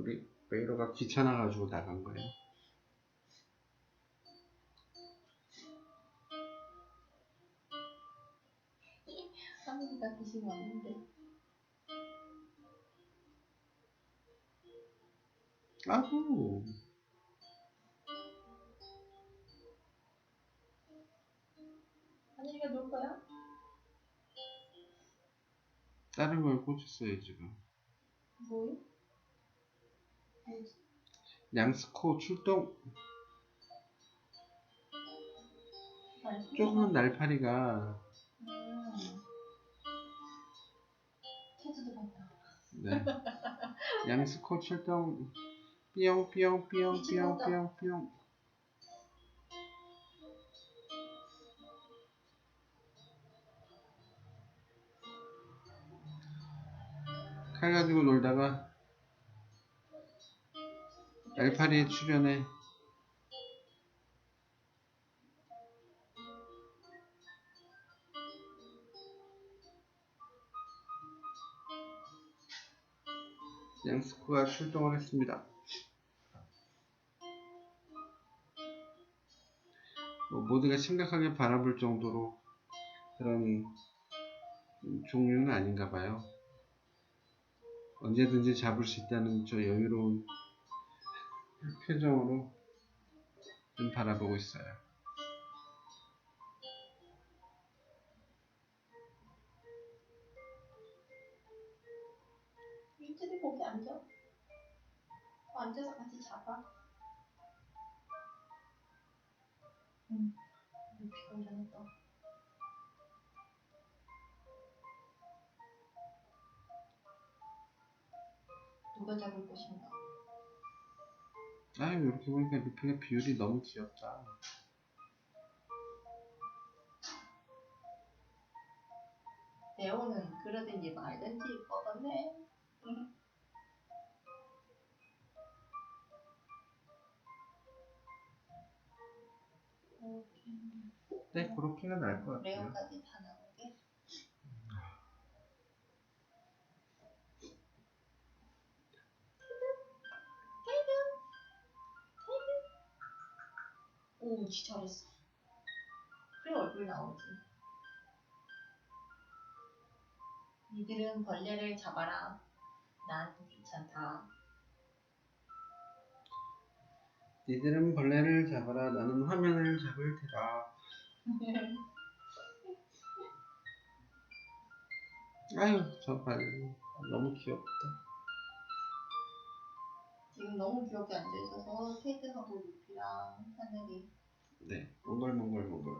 우리 베이로가 귀찮아가지고 나간 거예요. 하늘이가 귀신 왔는데. 아구. 하늘이가 놀 거야? 다른 걸 꽂혔어요 지금. 뭐요? 양스코 출동. 조금은 날파리가 음. 네. 양스코 출동. 삐용 삐용 삐용 삐용 삐용 삐용. 칼 가지고 놀다가 날파리에 출연해 양스코가 출동을 했습니다. 뭐 모두가 심각하게 바라볼 정도로 그런 종류는 아닌가 봐요. 언제든지 잡을 수 있다는 저 여유로운 표정으로 좀 바라보고 있어요. 일주일에 거기 앉아. 어, 앉아서 같이 잡아. 응. 비가 일어났다. 누가 잡을 것인가? 아유 이렇게 보니까 루피가 비율이 너무 귀엽다. 레오는 그러든지 말든지 뻗었네. 응. 이렇게 네 그렇게가 나을 것 같아요. 레오까지 다 나오 오, 진짜 잘했어. 그래 얼굴 나오지. 니들은 벌레를 잡아라. 난 귀찮다. 니들은 벌레를 잡아라. 나는 화면을 잡을 테다. 아유 저 발 너무 귀엽다. 지금 너무 귀엽게 앉아있어서 테드하고 루피랑 하늘이 네 몽글몽글몽글.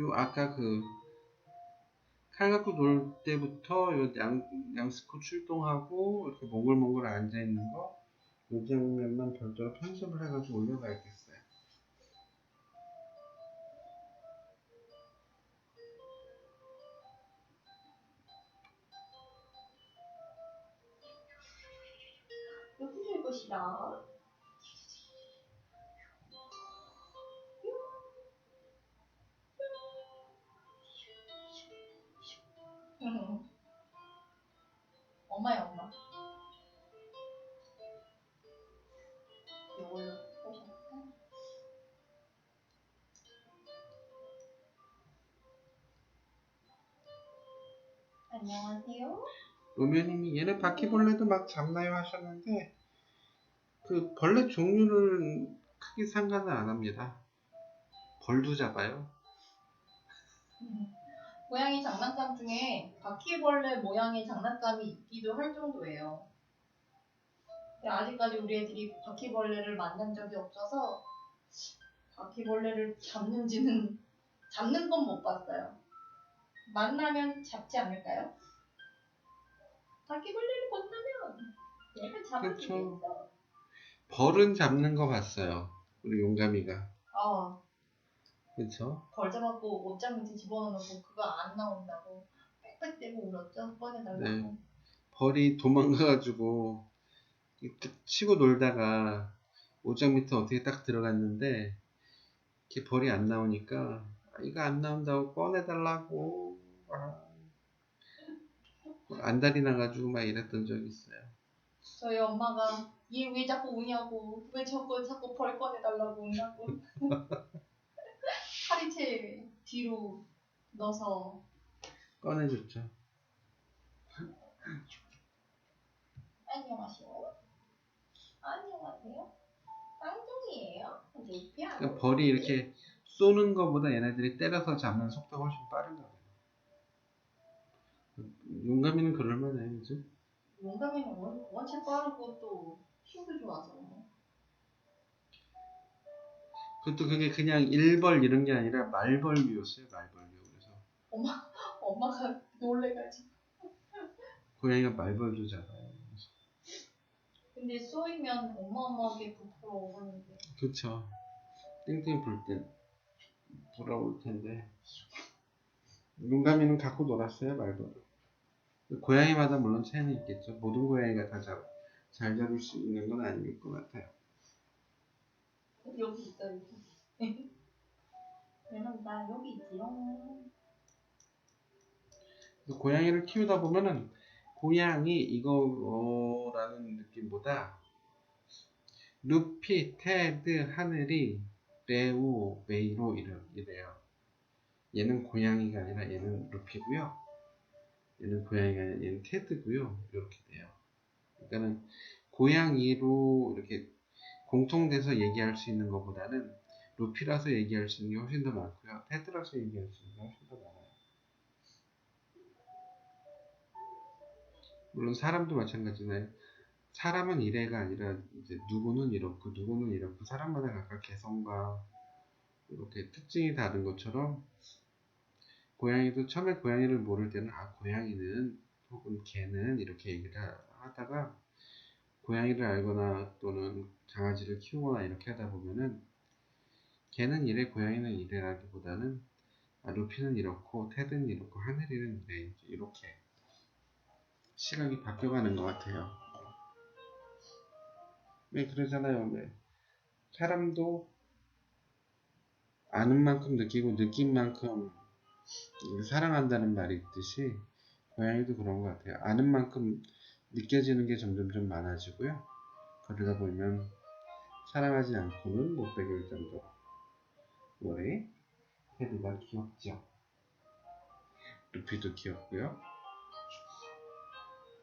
요 아까 그 칼 갖고 놀 때부터 요 양, 양스코 출동하고 이렇게 몽글몽글 앉아 있는 거, 요 장면만 별도로 편집을 해가지고 올려봐야겠어 것이다. 엄마야 엄마. 이걸로? 안녕하세요. 노면님이 얘네 바퀴벌레도 막 잡나요 하셨는데 그 벌레 종류를 크게 상관을 안 합니다. 벌도 잡아요. 음. 고양이 장난감 중에 바퀴벌레 모양의 장난감이 있기도 할 정도예요. 근데 아직까지 우리 애들이 바퀴벌레를 만난 적이 없어서 바퀴벌레를 잡는지는 잡는 건 못 봤어요. 만나면 잡지 않을까요? 바퀴벌레를 만나면 얘가 잡아주겠어. 벌은 잡는 거 봤어요. 우리 용감이가. 어, 그쵸? 벌 잡았고 옷장 밑에 집어넣고 그거 안 나온다고 빽빽대고 울었죠? 꺼내달라고. 네. 벌이 도망가가지고 이렇게 치고 놀다가 옷장 밑에 어떻게 딱 들어갔는데 이렇게 벌이 안 나오니까 아, 이거 안 나온다고 꺼내달라고 아, 안달이 나가지고 막 이랬던 적이 있어요. 저희 엄마가 얘 왜 자꾸 우냐고 왜 자꾸 자꾸 벌 꺼내달라고 우냐고 파리채 뒤로 넣어서 꺼내줬죠. 안녕하세요 안녕하세요 쌍둥이에요 루피야 그러니까 벌이 이렇게 쏘는 것보다 얘네들이 때려서 잡는 속도가 훨씬 빠른 거예요. 용감이는 그럴만해, 그죠? 용감이는 원, 원체 빠르고 또 힘도 좋아서 그것도 그게 그냥 일벌 이런 게 아니라 말벌류였어요, 말벌류. 그래서 엄마가 놀래가지고 고양이가 말벌도 잡아요. 근데 쏘이면 어마어마하게 부풀어 오는데 그쵸. 땡땡이 불 때, 돌아올 텐데. 용감이는 갖고 놀았어요, 말벌을. 고양이마다 물론 차이는 있겠죠. 모든 고양이가 다 잘, 잘 잡을 수 있는 건 아닐 것 같아요. 여기 있어 여기 나 여기 그래서 고양이를 키우다 보면은 고양이 이거라는 느낌보다 루피, 테드, 하늘이 레오, 메이로 이래- 이래요. 얘는 고양이가 아니라 얘는 루피고요. 얘는 고양이가 아니라 얘는 테드고요. 이렇게 돼요. 그러니까는 고양이로 이렇게 공통돼서 얘기할 수 있는 것보다는 루피라서 얘기할 수 있는 게 훨씬 더 많고요. 테드라서 얘기할 수 있는 게 훨씬 더 많아요. 물론 사람도 마찬가지잖아요. 사람은 이래가 아니라 이제 누구는 이렇고 누구는 이렇고 사람마다 각각 개성과 이렇게 특징이 다른 것처럼 고양이도 처음에 고양이를 모를 때는 아 고양이는 혹은 개는 이렇게 얘기를 하- 하다가 고양이를 알거나 또는 강아지를 키우거나 이렇게 하다 보면은 개는 이래 고양이는 이래라기보다는 아, 루피는 이렇고 테드는 이렇고 하늘이는 이래 이렇게 시각이 바뀌어가는 것 같아요. 왜 그러잖아요. 왜 사람도 아는 만큼 느끼고 느낀 만큼 사랑한다는 말이 있듯이 고양이도 그런 것 같아요. 아는 만큼 느껴지는 게 점점 좀 많아지고요. 그러다 보면 사랑하지 않고는 못 베길 정도로 우리 테드가 귀엽죠. 루피도 귀엽고요.